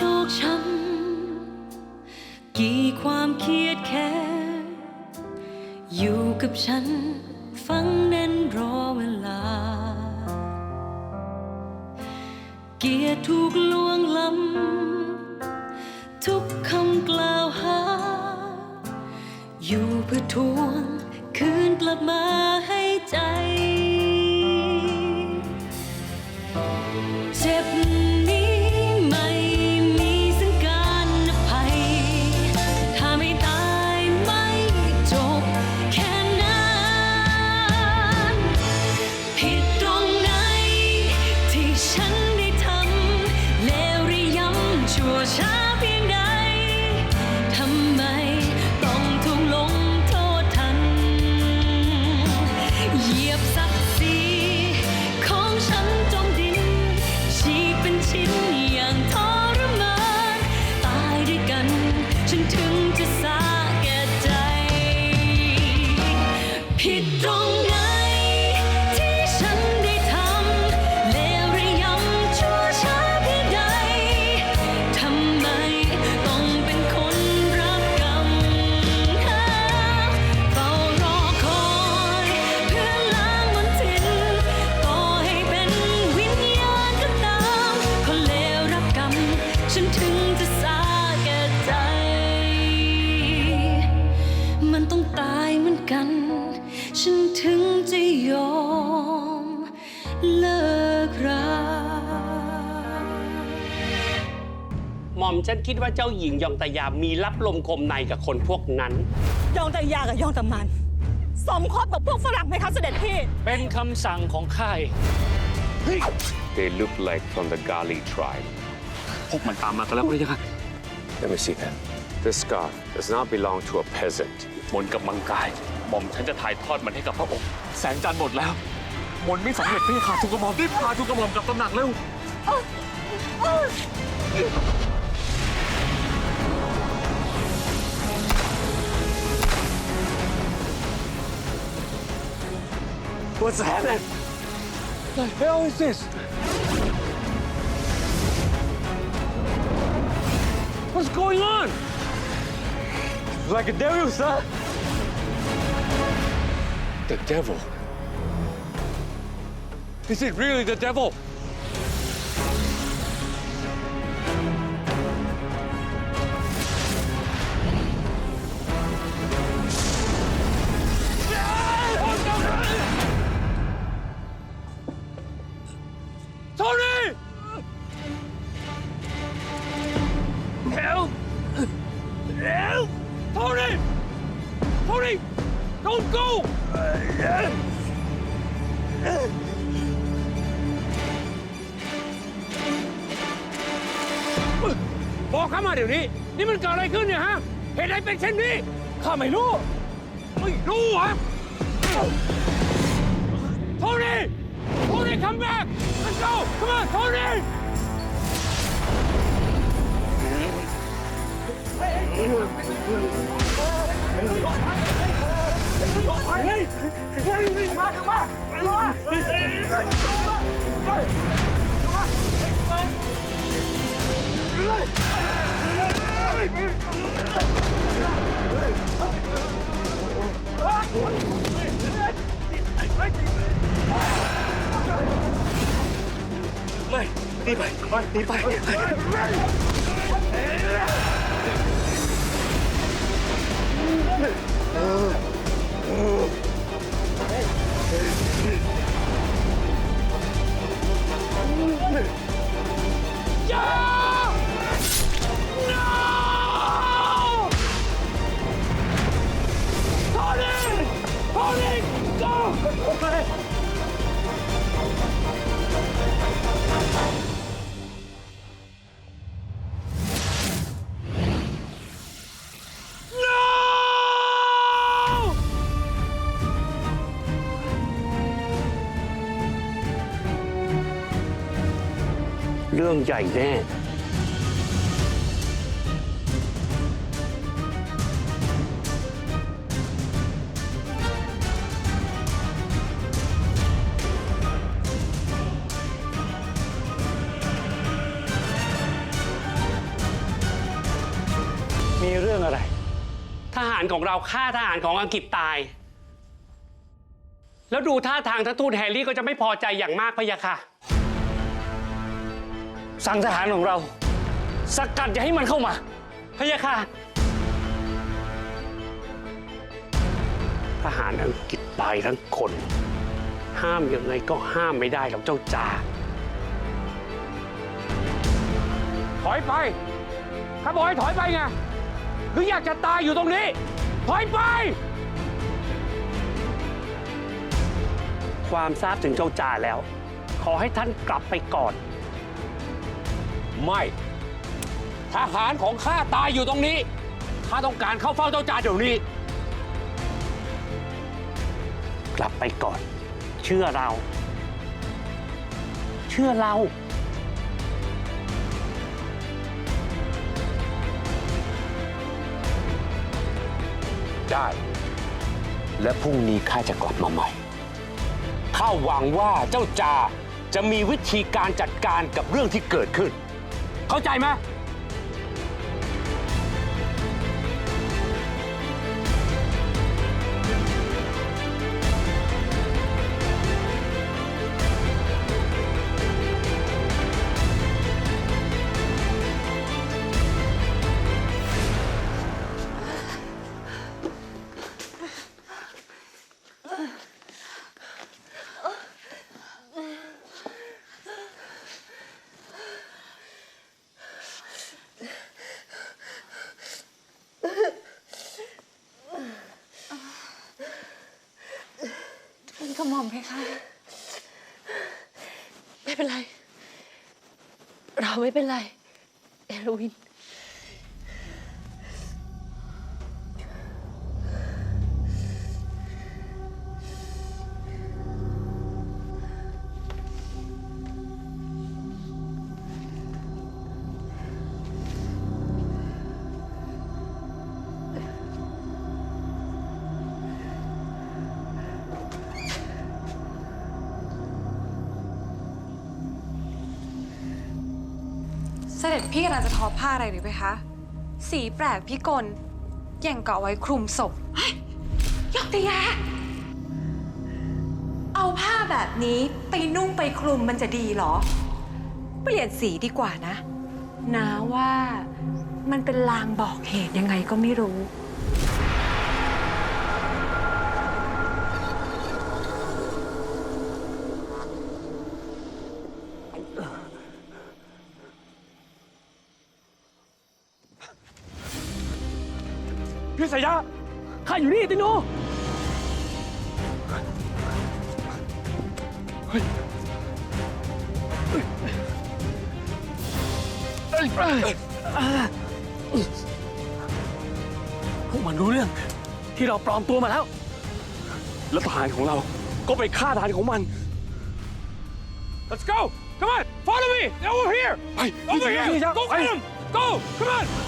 โชคช้ำกี่ความเครียดแค้นอยู่กับฉันฟังแน่นรอเวลา เกียรถูกลวงล้ำทุกคำกล่าวหา อยู่เพื่อทวงคืนกลับมาให้ใจ เลิกราหม่อมฉันคิดว่าเจ้าหญิงยองตายามีรับลมคมในกับคนพวกนั้น ยองแต่ยากับยองแต่มัน สมคบกับพวกฝรั่งไหมคะเสด็จพี่ เป็นคำสั่งของข้าเอง They look like from the Gali tribe. พวกมันตามมากันแล้วพระยะค่ะ Let me see that. This scarf does not belong to a peasant. มนต์กับมังกายหม่อมฉันจะถ่ายทอดมันให้กับพระองค์ แสงจันทร์หมดแล้ว มนต์ไม่สำเร็จพระยะค่ะทุกกระหม่อมรีบพาทุกกระหม่อมกลับตำหนักเร็ว What's happening? The hell is this? What's going on? Like a devil, sir. The devil. Is it really the devil? เกิดอะไรขึ้นเนี่ยฮะ เหตุใดเป็นเช่นนี้ ข้าไม่รู้ ไม่รู้เหรอโทนี่ โทนี่ come back let's go come on โทนี่ Tony! Go! เรื่องใหญ่แน่มีเรื่องอะไร ทหารของเราฆ่าทหารของอังกฤษตาย แล้วดูท่าทางท่านทูตแฮร์รี่ก็จะไม่พอใจอย่างมากพะยะค่ะ สั่งทหารของเรา สกัดอย่าให้มันเข้ามา พะยะค่ะ ทหารอังกฤษตายทั้งคน ห้ามยังไงก็ห้ามไม่ได้หรอกเจ้าจ่าถอยไปข้าบอกให้ถอยไปไงหรืออยากจะตายอยู่ตรงนี้ ถอยไป ความทราบถึงเจ้าจ่าแล้ว ขอให้ท่านกลับไปก่อน ไม่ ทหารของข้าตายอยู่ตรงนี้ ข้าต้องการเข้าเฝ้าเจ้าจ่าเดี๋ยวนี้ กลับไปก่อน เชื่อเรา เชื่อเราได้ และพรุ่งนี้ข้าจะกลับมาใหม่ ข้าหวังว่าเจ้าจาจะมีวิธีการจัดการกับเรื่องที่เกิดขึ้น เข้าใจไหม กระหม่อมเพคะ ไม่เป็นไร เราไม่เป็นไร เอลวิน ด็จพี่กำลังจะทอผ้าอะไรหรือไหมคะ สีแปลกพิกลอย่างเกาะไว้คลุมศพยกตยา เอาผ้าแบบนี้ไปนุ่งไปคลุมมันจะดีเหรอ เปลี่ยนสีดีกว่านะ นาว่ามันเป็นลางบอกเหตุยังไงก็ไม่รู้ นี่ติโนเฮ้ยเฮ้ยพวกมันรู้เรื่องที่เราปลอมตัวมาแล้ว แล้วทหารของเราก็ไปฆ่าทหารของมัน Let's go come on follow me over here ไป over here go get him go come on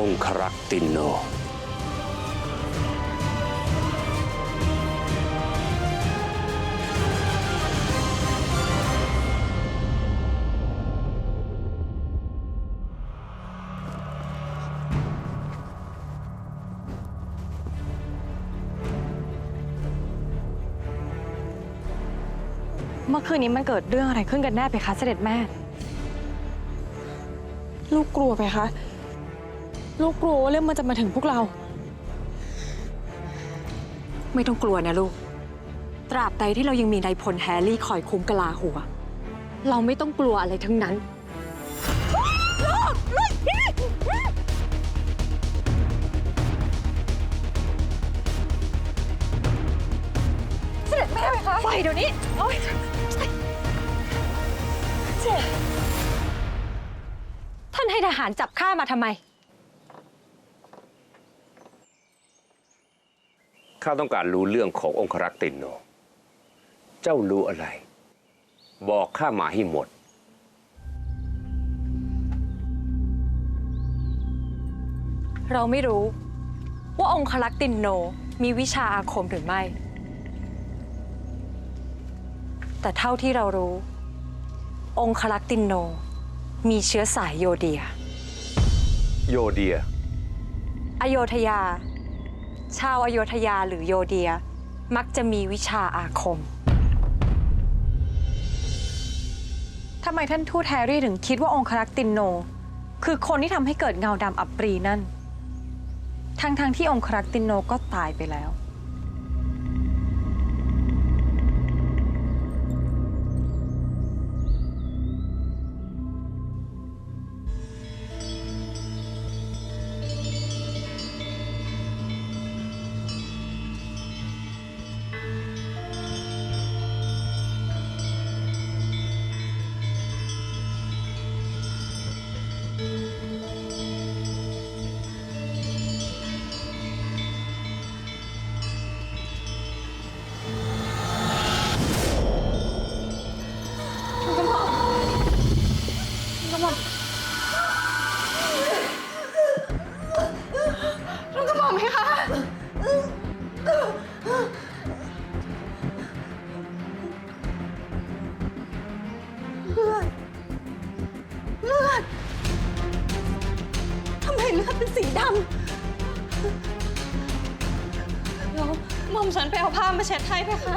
องครักษ์ตินโน เมื่อคืนนี้มันเกิดเรื่องอะไรขึ้นกันแน่ไปคะเสด็จแม่ ลูกกลัวไปคะ ลูกกลัวว่าเรื่องมันจะมาถึงพวกเรา ไม่ต้องกลัวนะลูก ตราบใดที่เรายังมีนายพลแฮร์รี่คอยคุ้มกะลาหัว เราไม่ต้องกลัวอะไรทั้งนั้น เสด็จแม่ไหมคะไปเดี๋ยวนี้ โอ๊ยท่านให้ทหารจับข้ามาทำไม ข้าต้องการรู้เรื่องขององครักษ์ตินโน เจ้ารู้อะไร บอกข้ามาให้หมด เราไม่รู้ ว่าองคลักษ์ตินโนมีวิชาอาคมหรือไม่ แต่เท่าที่เรารู้ องคลักษ์ตินโนมีเชื้อสายโยเดีย โยเดีย อโยธยา ชาวอโยธยาหรือโยเดีย มักจะมีวิชาอาคม ทำไมท่านทูตแฮร์รี่ถึงคิดว่าองครักษ์ตินโน คือคนที่ทำให้เกิดเงาดำอับปรีนั่น ทั้งๆทที่องครักษ์ตินโนก็ตายไปแล้ว ผ้า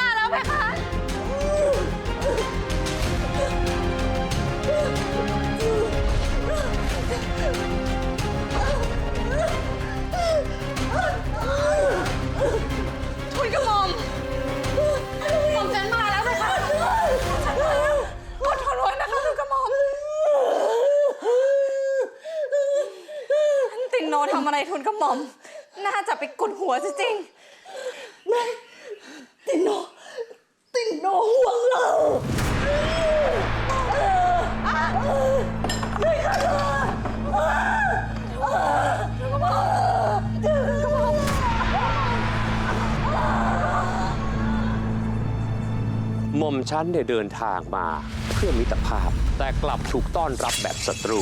มาแล้วเพคะ ทุยกระหม่อมหม่อมฉันมาแล้วเพคะฉันมาแล้วอดทนไว้นะคะทุยกระหม่อมท่านตินโนทำอะไรทุนกระหม่อม น่าจะไปกุดหัวจริงๆตินโนตินโน หม่อมฉันเนี่ยเดินทางมาเพื่อมิตรภาพ แต่กลับถูกต้อนรับแบบศัตรู